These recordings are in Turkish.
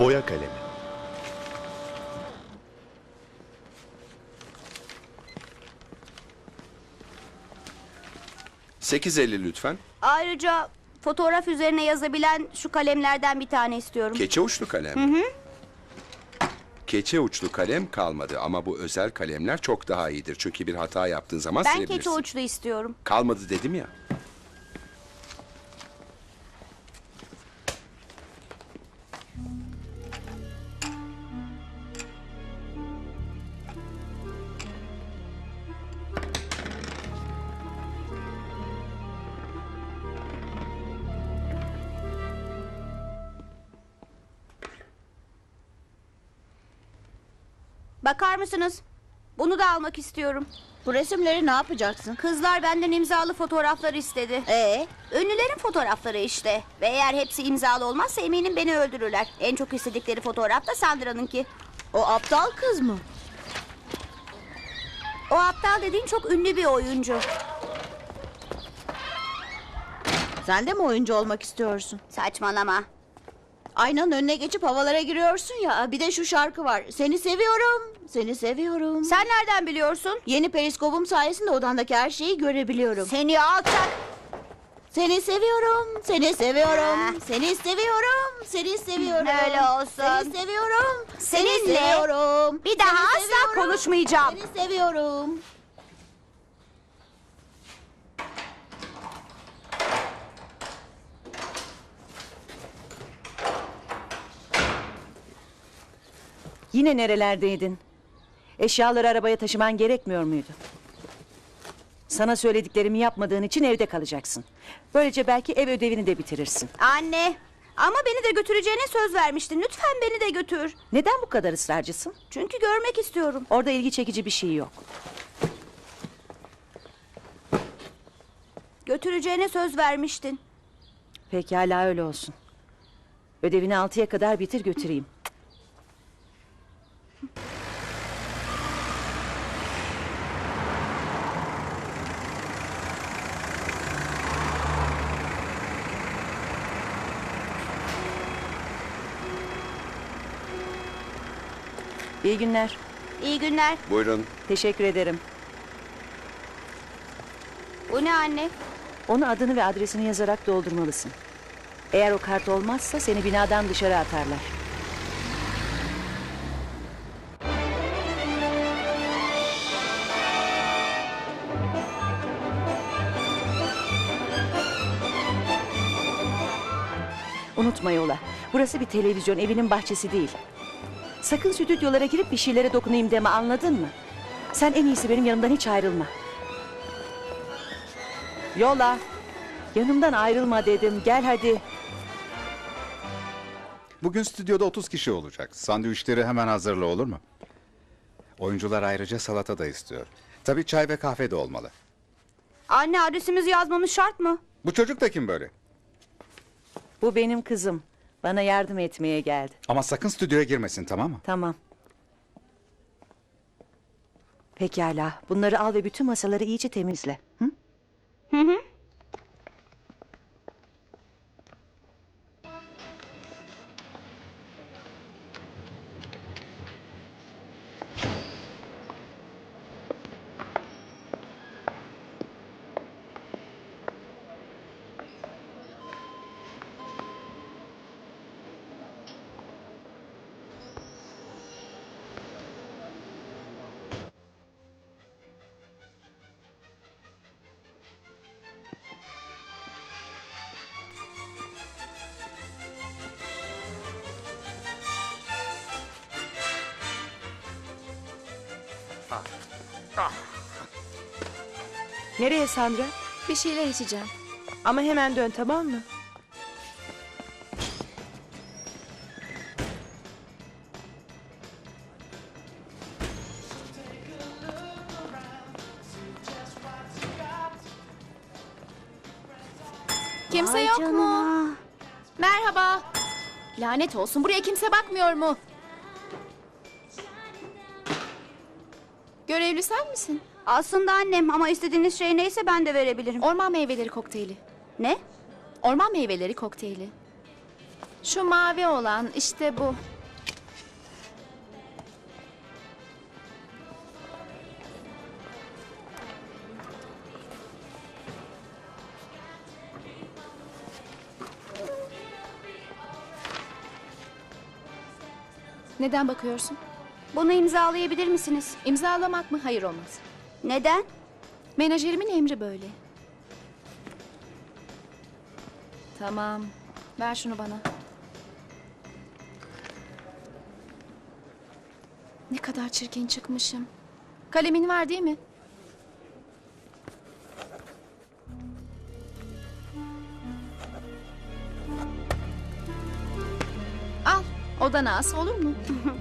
Boya kalemi. ...8.50 lütfen. Ayrıca fotoğraf üzerine yazabilen şu kalemlerden bir tane istiyorum. Keçe uçlu kalem. Keçe uçlu kalem kalmadı ama bu özel kalemler çok daha iyidir. Çünkü bir hata yaptığın zaman ben silebilirsin. keçe uçlu istiyorum. Kalmadı dedim ya. Bakar mısınız? Bunu da almak istiyorum. Bu resimleri ne yapacaksın? Kızlar benden imzalı fotoğraflar istedi. Ee, Ünlülerin fotoğrafları işte. Ve eğer hepsi imzalı olmazsa eminim beni öldürürler. En çok istedikleri fotoğraf da Sandra'nınki. o aptal kız mı? O aptal dediğin çok ünlü bir oyuncu. Sen de mi oyuncu olmak istiyorsun? Saçmalama. Aynanın önüne geçip havalara giriyorsun ya. Bir de şu şarkı var. Seni seviyorum. Seni seviyorum. Sen nereden biliyorsun? Yeni periskopum sayesinde odandaki her şeyi görebiliyorum. Seni alçak. Seni seviyorum. Seni seviyorum. Seni seviyorum. Seni seviyorum. Öyle olsun. Seni seviyorum. Seni Seninle seviyorum. bir daha Seni asla seviyorum. konuşmayacağım. Seni seviyorum. Yine nerelerdeydin? Eşyaları arabaya taşıman gerekmiyor muydu? Sana söylediklerimi yapmadığın için evde kalacaksın. Böylece belki ev ödevini de bitirirsin. Anne. Ama beni de götüreceğine söz vermiştin. Lütfen beni de götür. Neden bu kadar ısrarcısın? Çünkü görmek istiyorum. Orada ilgi çekici bir şey yok. Götüreceğine söz vermiştin. Pekala öyle olsun. Ödevini altıya kadar bitir götüreyim. İyi günler. İyi günler. Buyurun. Teşekkür ederim. Bu ne anne? Onu adını ve adresini yazarak doldurmalısın. Eğer o kart olmazsa seni binadan dışarı atarlar. Unutma yola. Burası bir televizyon, evinin bahçesi değil. Sakın stüdyolara girip bir şeylere dokunayım deme anladın mı? Sen en iyisi benim yanımdan hiç ayrılma. Yola. Yanımdan ayrılma dedim. Gel hadi. Bugün stüdyoda 30 kişi olacak. Sandviçleri hemen hazırla olur mu? Oyuncular ayrıca salata da istiyor. Tabii çay ve kahve de olmalı. Anne adresimizi yazmamız şart mı? Bu çocuk da kim böyle? Bu benim kızım. Bana yardım etmeye geldi. Ama sakın stüdyoya girmesin tamam mı? Tamam. Pekala. Bunları al ve bütün masaları iyice temizle. Hı? Nereye Sandra? Bir şeyler içeceğim. Ama hemen dön tamam mı? Kimse Vay yok canına. mu? Merhaba. Lanet olsun buraya kimse bakmıyor mu? Görevli sen misin? Aslında annem ama istediğiniz şey neyse ben de verebilirim. Orman meyveleri kokteyli. Ne? Orman meyveleri kokteyli. Şu mavi olan işte bu. Neden bakıyorsun? Bunu imzalayabilir misiniz? İmzalamak mı? Hayır olmaz. Neden? Menajerimin emri böyle. Tamam. Ver şunu bana. Ne kadar çirkin çıkmışım. Kalemin var değil mi? Al. Odana as olur mu?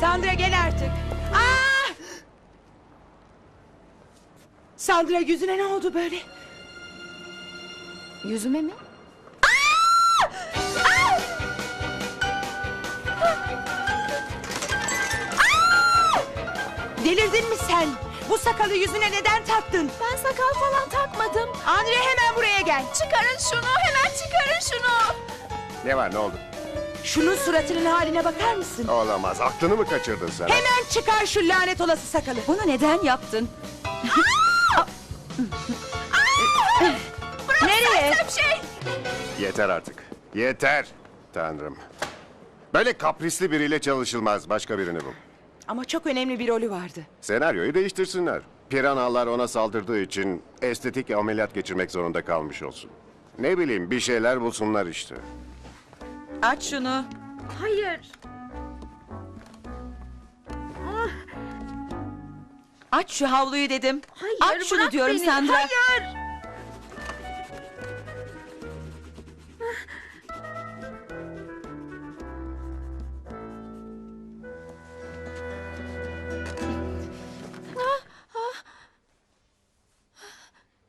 Sandra gel artık. Aa! Sandra yüzüne ne oldu böyle? Yüzüme mi? Delirdin mi sen? Bu sakalı yüzüne neden taktın? Ben sakal falan takmadım. Andre hemen buraya gel. Çıkarın şunu, hemen çıkarın şunu. Ne var ne oldu? Şunun suratının haline bakar mısın? Olamaz. Aklını mı kaçırdın sen? Hemen çıkar şu lanet olası sakalı. Bunu neden yaptın? Nereye? şey. Yeter artık. Yeter. Tanrım. Böyle kaprisli biriyle çalışılmaz. Başka birini bul. Ama çok önemli bir rolü vardı. Senaryoyu değiştirsinler. Piranalar ona saldırdığı için estetik ameliyat geçirmek zorunda kalmış olsun. Ne bileyim bir şeyler bulsunlar işte. Aç şunu. Hayır. Aç şu havluyu dedim. Hayır, Aç şunu bırak diyorum beni. Sandra. Hayır.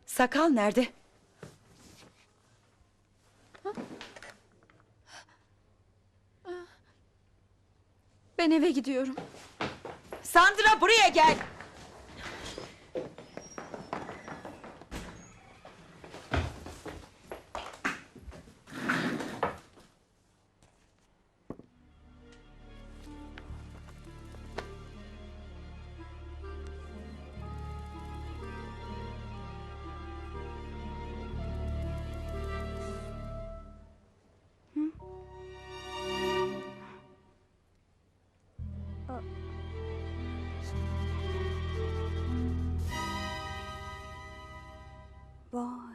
Sakal nerede? Ben eve gidiyorum. Sandra buraya gel. Vay.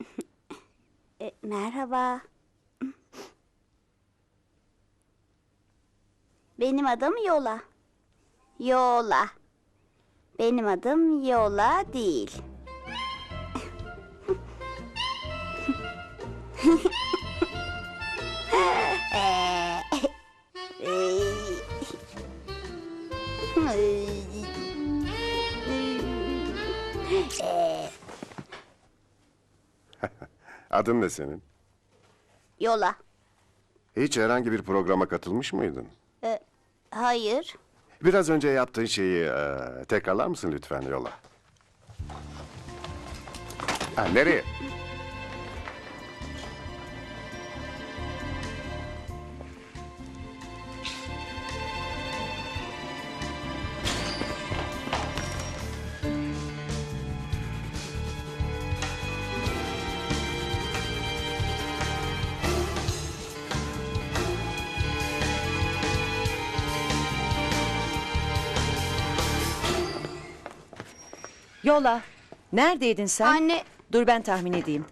E, merhaba. Benim adım Yola. Yola. Benim adım Yola değil. Adın ne senin? Yola. Hiç herhangi bir programa katılmış mıydın? Hayır. Biraz önce yaptığın şeyi e, tekrarlar mısın lütfen yola? Ha, nereye? Yola. Neredeydin sen? Anne Dur ben tahmin edeyim.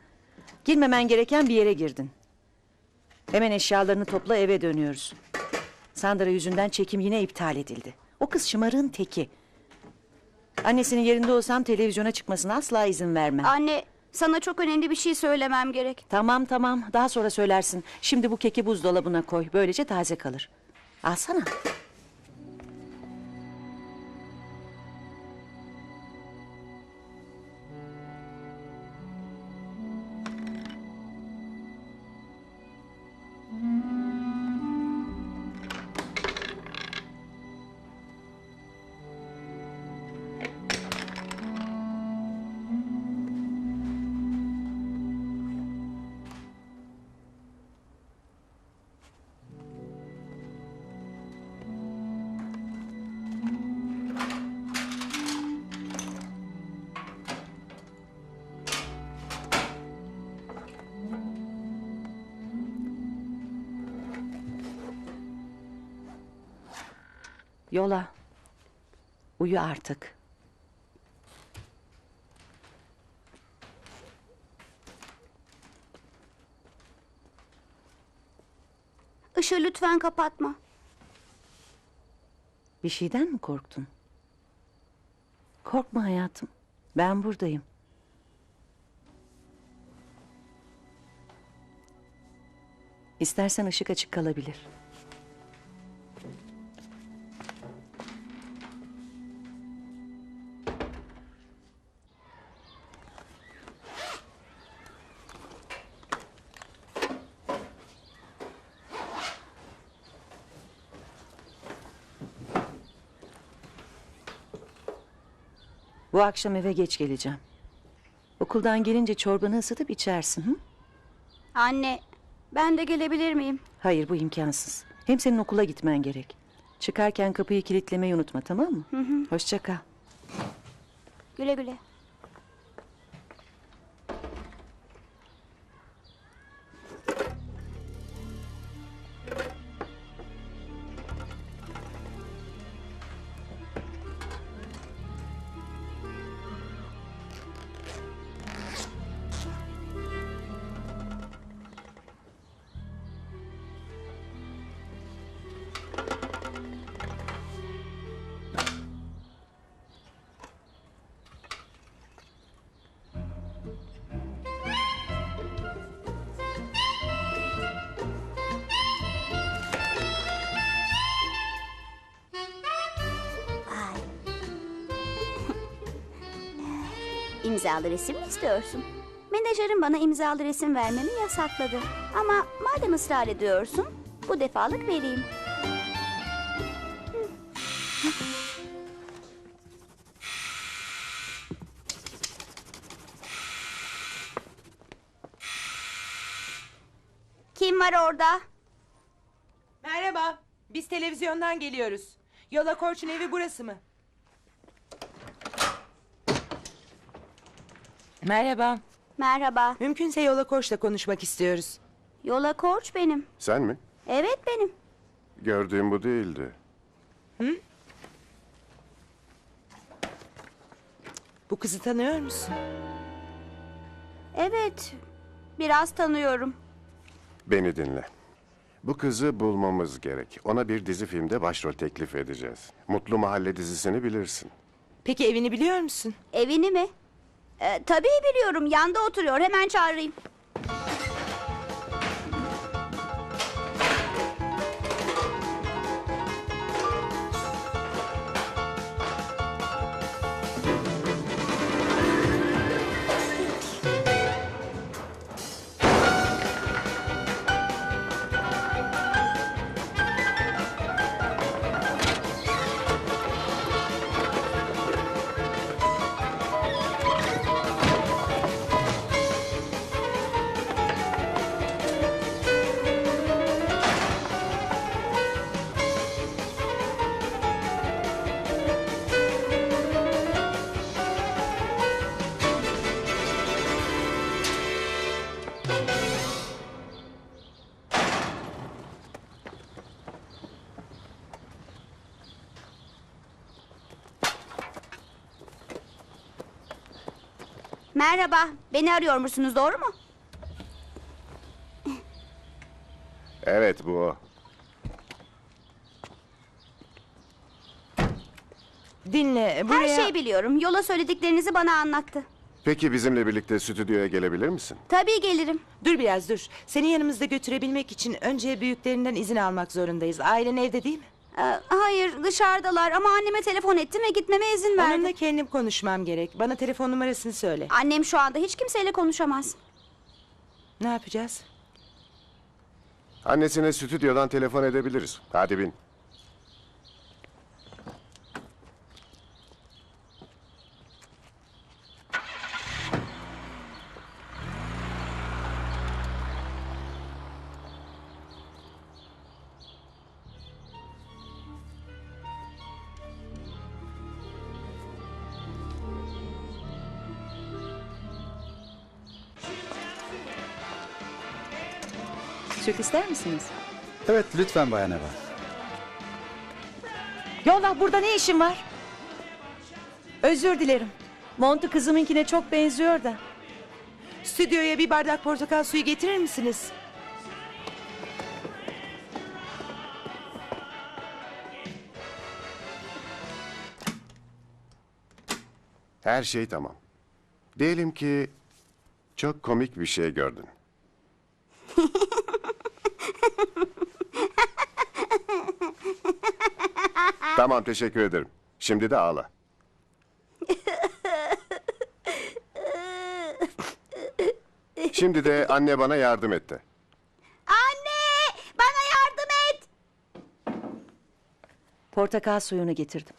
Girmemen gereken bir yere girdin. Hemen eşyalarını topla eve dönüyoruz. Sandra yüzünden çekim yine iptal edildi. O kız şımarığın teki. Annesinin yerinde olsam televizyona çıkmasına asla izin vermem. anne Sana çok önemli bir şey söylemem gerek. Tamam tamam daha sonra söylersin. Şimdi bu keki buzdolabına koy. Böylece taze kalır. Alsana. Yola. Uyu artık. Işığı lütfen kapatma. Bir şeyden mi korktun? Korkma hayatım. Ben buradayım. İstersen ışık açık kalabilir. Bu akşam eve geç geleceğim. Okuldan gelince çorbanı ısıtıp içersin. Hı? Anne, ben de gelebilir miyim? Hayır bu imkansız. Hem senin okula gitmen gerek. Çıkarken kapıyı kilitlemeyi unutma tamam mı? Hoşça kal. Güle güle. İmzalı resim mi istiyorsun? Menajerim bana imzalı resim vermemi yasakladı. Ama madem ısrar ediyorsun, bu defalık vereyim. Kim var orada? Merhaba. Biz televizyondan geliyoruz. Yola Korç'un evi burası mı? Merhaba. Merhaba. Mümkünse Yola Koç'la konuşmak istiyoruz. Yola Koç benim. Sen mi? Evet benim. Gördüğüm bu değildi. Bu kızı tanıyor musun? Evet, biraz tanıyorum. Beni dinle. Bu kızı bulmamız gerek. Ona bir dizi filmde başrol teklif edeceğiz. Mutlu Mahalle dizisini bilirsin. Peki evini biliyor musun? Evini mi? Ee, tabii biliyorum, yanda oturuyor. Hemen çağırayım. Merhaba, beni arıyor musunuz, doğru mu? Evet bu o. Dinle buraya... Her şeyi biliyorum. Yola söylediklerinizi bana anlattı. Peki bizimle birlikte stüdyoya gelebilir misin? Tabii gelirim. Dur biraz dur. Seni yanımızda götürebilmek için önce büyüklerinden izin almak zorundayız. Ailen evde değil mi? Ee, hayır dışarıdalar ama anneme telefon ettim ve gitmeme izin verdi. Onunla kendim konuşmam gerek. Bana telefon numarasını söyle. Annem şu anda hiç kimseyle konuşamaz. Ne yapacağız? Annesine stüdyodan telefon edebiliriz. Hadi bin. Evet lütfen Bayan Eva. Yola burada ne işin var? Özür dilerim. Montu kızımınkine çok benziyor da. Stüdyoya bir bardak portakal suyu getirir misiniz? Her şey tamam. Diyelim ki çok komik bir şey gördün. Tamam teşekkür ederim. Şimdi de ağla. Şimdi de anne bana yardım etti. Anne bana yardım et. Portakal suyunu getirdim.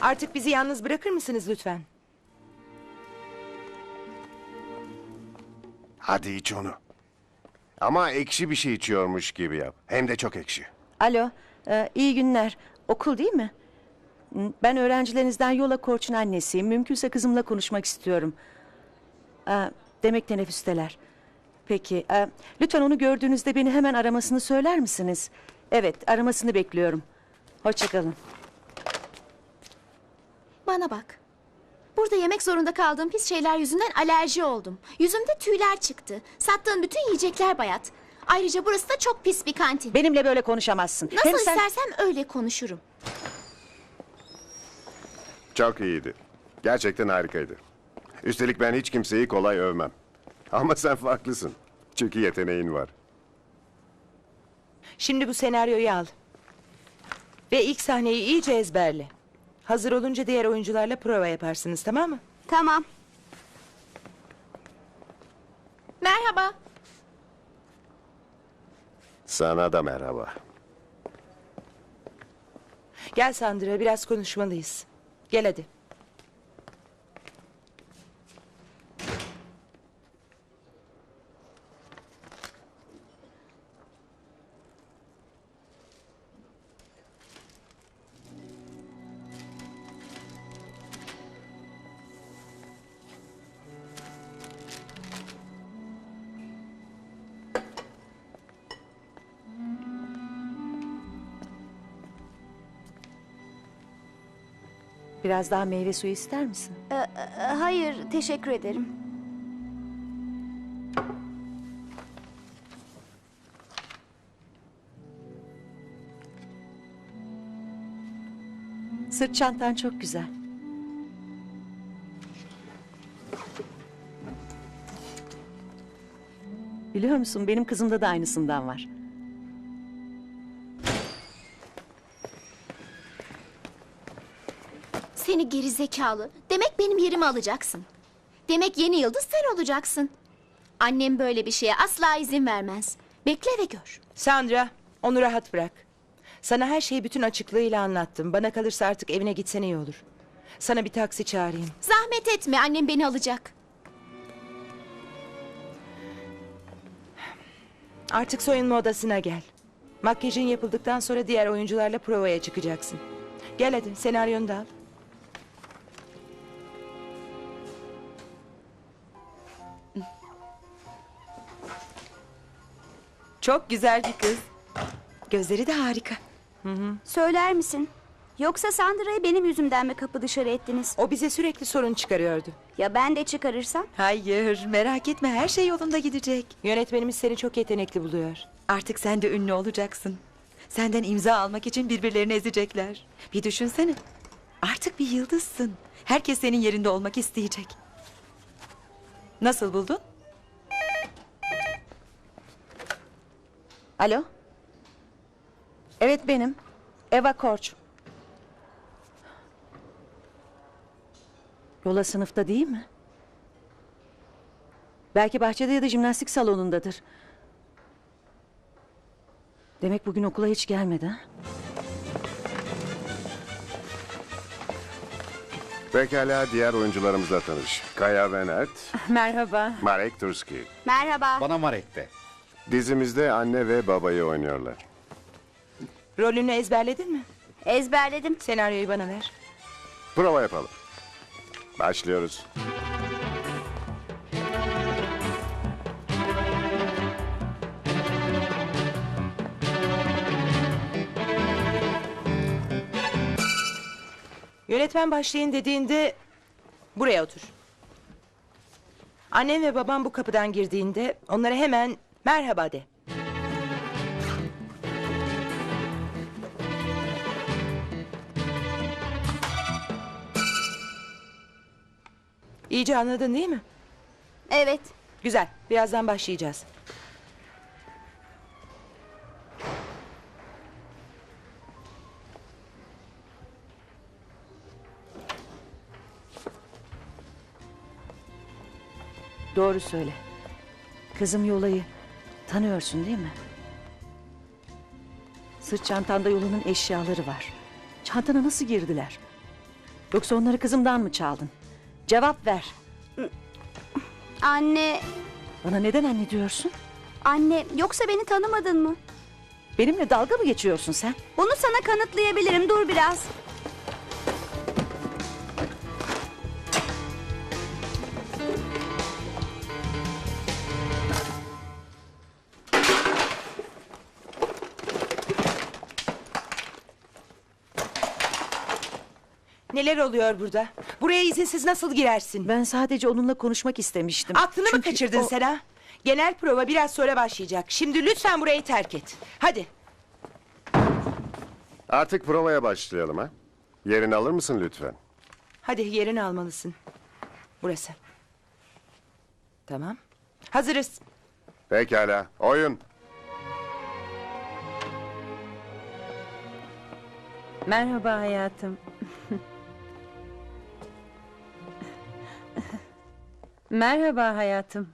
Artık bizi yalnız bırakır mısınız lütfen? Hadi iç onu. Ama ekşi bir şey içiyormuş gibi yap. Hem de çok ekşi. Alo, e, iyi günler. Okul değil mi? Ben öğrencilerinizden Yola Korç'un annesiyim. Mümkünse kızımla konuşmak istiyorum. E, demek teneffüsteler. Peki, e, lütfen onu gördüğünüzde beni hemen aramasını söyler misiniz? Evet, aramasını bekliyorum. Hoşçakalın. Bana bak. Burada yemek zorunda kaldığım pis şeyler yüzünden alerji oldum. Yüzümde tüyler çıktı. Sattığın bütün yiyecekler bayat. Ayrıca burası da çok pis bir kantin. Benimle böyle konuşamazsın. Nasıl Hem sen- istersem öyle konuşurum. Çok iyiydi. Gerçekten harikaydı. Üstelik ben hiç kimseyi kolay övmem. Ama sen farklısın. Çünkü yeteneğin var. Şimdi bu senaryoyu al. Ve ilk sahneyi iyice ezberle. Hazır olunca diğer oyuncularla prova yaparsınız tamam mı? Tamam. Merhaba. Sana da merhaba. Gel Sandra biraz konuşmalıyız. Gel hadi. Biraz daha meyve suyu ister misin? Ee, e, hayır teşekkür ederim. Sırt çantan çok güzel. Biliyor musun benim kızımda da aynısından var. Seni geri zekalı. Demek benim yerimi alacaksın. Demek yeni yıldız sen olacaksın. Annem böyle bir şeye asla izin vermez. Bekle ve gör. Sandra onu rahat bırak. Sana her şeyi bütün açıklığıyla anlattım. Bana kalırsa artık evine gitsen iyi olur. Sana bir taksi çağırayım. Zahmet etme annem beni alacak. Artık soyunma odasına gel. Makyajın yapıldıktan sonra diğer oyuncularla provaya çıkacaksın. Gel hadi senaryonu da al. Çok güzel bir kız. Gözleri de harika. Söyler misin? Yoksa Sandra'yı benim yüzümden mi kapı dışarı ettiniz? O bize sürekli sorun çıkarıyordu. Ya ben de çıkarırsam? Hayır, merak etme her şey yolunda gidecek. Yönetmenimiz seni çok yetenekli buluyor. Artık sen de ünlü olacaksın. Senden imza almak için birbirlerini ezecekler. Bir düşünsene. Artık bir yıldızsın. Herkes senin yerinde olmak isteyecek. Nasıl buldun? Alo? Evet benim. Eva Korç. Yola sınıfta değil mi? Belki bahçede ya da jimnastik salonundadır. Demek bugün okula hiç gelmedi ha? Pekala diğer oyuncularımızla tanış. Kaya Venert, Merhaba. Marek Turski. Merhaba. Bana Marek de. Dizimizde anne ve babayı oynuyorlar. Rolünü ezberledin mi? Ezberledim. Senaryoyu bana ver. Prova yapalım. Başlıyoruz. Yönetmen başlayın dediğinde buraya otur. Annem ve babam bu kapıdan girdiğinde onlara hemen merhaba de. İyice anladın değil mi? Evet. Güzel. Birazdan başlayacağız. Doğru söyle. Kızım Yola'yı tanıyorsun değil mi? Sırt çantanda Yola'nın eşyaları var. Çantana nasıl girdiler? Yoksa onları kızımdan mı çaldın? Cevap ver. Anne, Bana neden anne diyorsun? anne yoksa beni tanımadın mı? Benimle dalga mı geçiyorsun sen? Bunu sana kanıtlayabilirim. Dur biraz. Neler oluyor burada? Buraya izinsiz nasıl girersin? Ben sadece onunla konuşmak istemiştim. Aklını mı Çünkü kaçırdın o- sen ha? Genel prova biraz sonra başlayacak. Şimdi lütfen burayı terk et. Hadi. Artık provaya başlayalım ha. Yerini alır mısın lütfen? Hadi yerini almalısın. Burası. Tamam. Hazırız. Pekala. Oyun. Merhaba hayatım. Merhaba hayatım.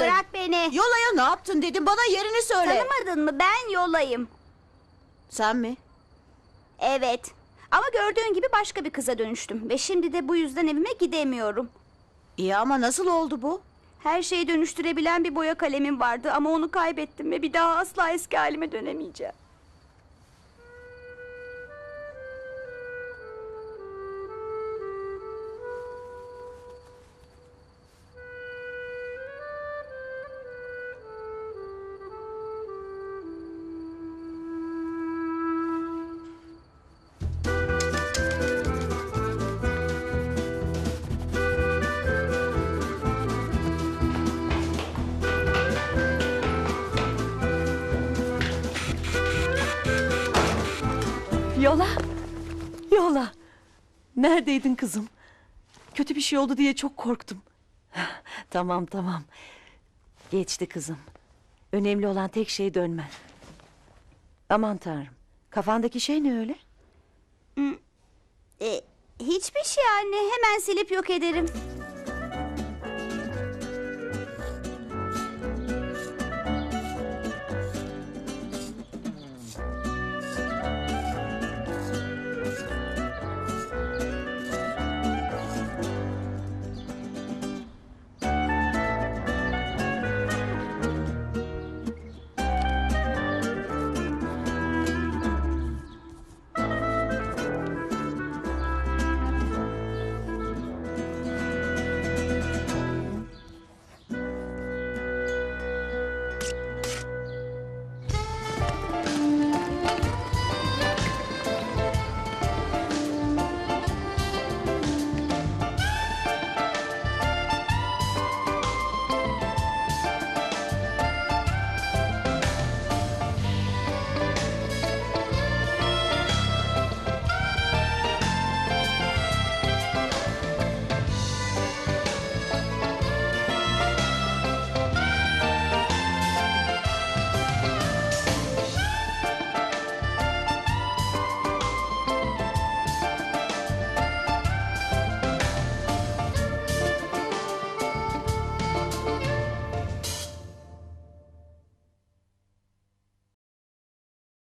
Yaptın? Bırak beni. Yolaya ne yaptın dedim bana yerini söyle. Tanımadın mı? Ben yolayım. Sen mi? Evet. Ama gördüğün gibi başka bir kıza dönüştüm. Ve şimdi de bu yüzden evime gidemiyorum. İyi ama nasıl oldu bu? Her şeyi dönüştürebilen bir boya kalemim vardı ama onu kaybettim ve bir daha asla eski halime dönemeyeceğim. Neredeydin kızım? Kötü bir şey oldu diye çok korktum. tamam tamam. Geçti kızım. Önemli olan tek şey dönmen. Aman tanrım. Kafandaki şey ne öyle? E, hiçbir şey anne. Hemen silip yok ederim.